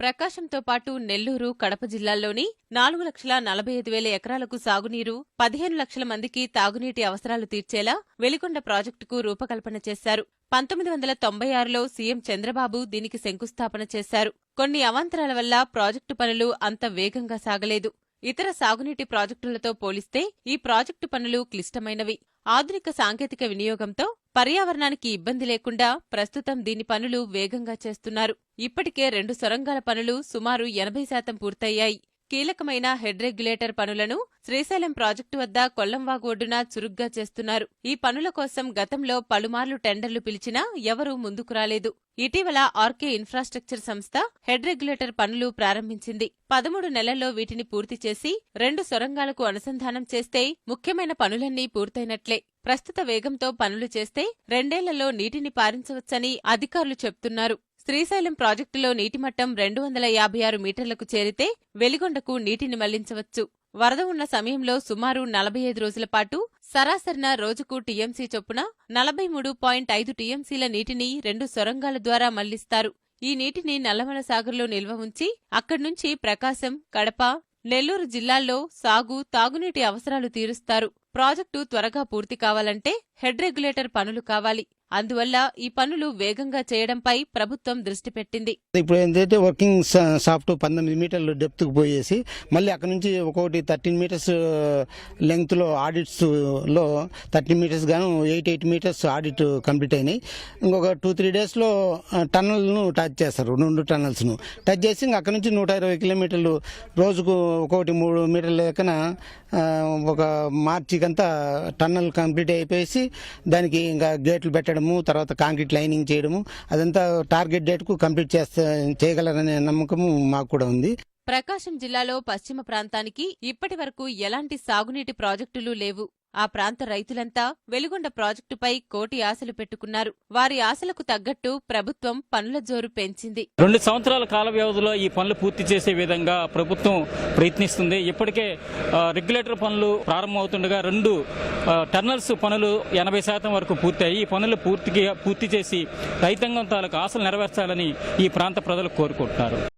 ప్రకాశంతో పాటు నెల్లూరు కడప జిల్లాల్లోని నాలుగు లక్షల నలభై ఐదు వేల ఎకరాలకు సాగునీరు పదిహేను లక్షల మందికి తాగునీటి అవసరాలు తీర్చేలా వెలిగొండ ప్రాజెక్టుకు రూపకల్పన చేశారు. పంతొమ్మిది వందల తొంభై ఆరులో సీఎం చంద్రబాబు దీనికి శంకుస్థాపన చేశారు. కొన్ని అవాంతరాల వల్ల ప్రాజెక్టు పనులు అంత వేగంగా సాగలేదు. ఇతర సాగునీటి ప్రాజెక్టులతో పోలిస్తే ఈ ప్రాజెక్టు పనులు క్లిష్టమైనవి. ఆధునిక సాంకేతిక వినియోగంతో పర్యావరణానికి ఇబ్బంది లేకుండా ప్రస్తుతం దీని పనులు వేగంగా చేస్తున్నారు. ఇప్పటికే రెండు సొరంగాల పనులు సుమారు ఎనభై శాతం పూర్తయ్యాయి. కీలకమైన హెడ్ రెగ్యులేటర్ పనులను శ్రీశైలం ప్రాజెక్టు వద్ద కొల్లంవాగు ఒడ్డున చురుగ్గా చేస్తున్నారు. ఈ పనుల కోసం గతంలో పలుమార్లు టెండర్లు పిలిచినా ఎవరూ ముందుకు రాలేదు. ఇటీవల ఆర్కే ఇన్ఫ్రాస్ట్రక్చర్ సంస్థ హెడ్ రెగ్యులేటర్ పనులు ప్రారంభించింది. పదమూడు నెలల్లో వీటిని పూర్తి చేసి రెండు సొరంగాలకు అనుసంధానం చేస్తే ముఖ్యమైన పనులన్నీ పూర్తయినట్లే. ప్రస్తుత వేగంతో పనులు చేస్తే రెండేళ్ళలో నీటిని పారించవచ్చని అధికారులు చెప్తున్నారు. శ్రీశైలం ప్రాజెక్టులో నీటిమట్టం రెండు వందల యాభై ఆరు మీటర్లకు చేరితే వెలిగొండకు నీటిని మళ్ళించవచ్చు. వరద ఉన్న సమయంలో సుమారు నలభై ఐదు రోజుల పాటు సరాసరిన రోజుకు టీఎంసీ చొప్పున నలభై మూడు పాయింట్ ఐదు టీఎంసీల నీటిని రెండు సొరంగాల ద్వారా మళ్ళిస్తారు. ఈ నీటిని నల్లమల సాగర్లో నిల్వ ఉంచి అక్కడ్నుంచి ప్రకాశం కడప నెల్లూరు జిల్లాల్లో సాగు తాగునీటి అవసరాలు తీరుస్తారు. ప్రాజెక్టు త్వరగా పూర్తి కావాలంటే హెడ్ రెగ్యులేటర్ పనులు కావాలి. అందువల్ల ఈ పనులు వేగంగా చేయడంపై ప్రభుత్వం దృష్టి పెట్టింది. ఇప్పుడు ఏంటంటే వర్కింగ్ సాఫ్ట్ పంతొమ్మిది మీటర్లు డెప్త్కి పోయేసి మళ్ళీ అక్కడ నుంచి ఒకటి థర్టీన్ మీటర్స్ లెంగ్త్లో ఆడిట్స్లో థర్టీన్ మీటర్స్ గాను eight eight meters audit complete అయినాయి. ఇంకొక టూ త్రీ డేస్లో టన్నల్ను టచ్ చేస్తారు రెండు టన్నల్స్ను. టచ్ చేసి ఇంక అక్కడ నుంచి నూట ఇరవై కిలోమీటర్లు రోజుకు ఒకటి మూడు మీటర్ల లెక్కన ఒక మార్చి ఇదంతా టన్నల్ కంప్లీట్ అయిపోయేసి దానికి ఇంకా గేట్లు పెట్టడము తర్వాత కాంక్రీట్ లైనింగ్ చేయడము అదంతా టార్గెట్ డేట్కు కంప్లీట్ చేస్తే చేయగలరనే నమ్మకము మాకు కూడా ఉంది. ప్రకాశం జిల్లాలో పశ్చిమ ప్రాంతానికి ఇప్పటి వరకు ఎలాంటి సాగునీటి ప్రాజెక్టులు లేవు. ఆ ప్రాంత రైతులంతా వెలుగొండ ప్రాజెక్టుపై కోటి ఆశలు పెట్టుకున్నారు. వారి ఆశలకు తగ్గట్టు ప్రభుత్వం పనుల జోరు పెంచింది. రెండు సంవత్సరాల కాల వ్యవధిలో ఈ పనులు పూర్తి చేసే విధంగా ప్రభుత్వం ప్రయత్నిస్తుంది. ఇప్పటికే రెగ్యులేటర్ పనులు ప్రారంభమవుతుండగా రెండు టర్నల్స్ పనులు ఎనభై శాతం వరకు పూర్తయి ఈ పనులు పూర్తిగా పూర్తి చేసి రైతాంగం తాలూకు ఆశలు నెరవేర్చాలని ఈ ప్రాంత ప్రజలు కోరుకుంటున్నారు.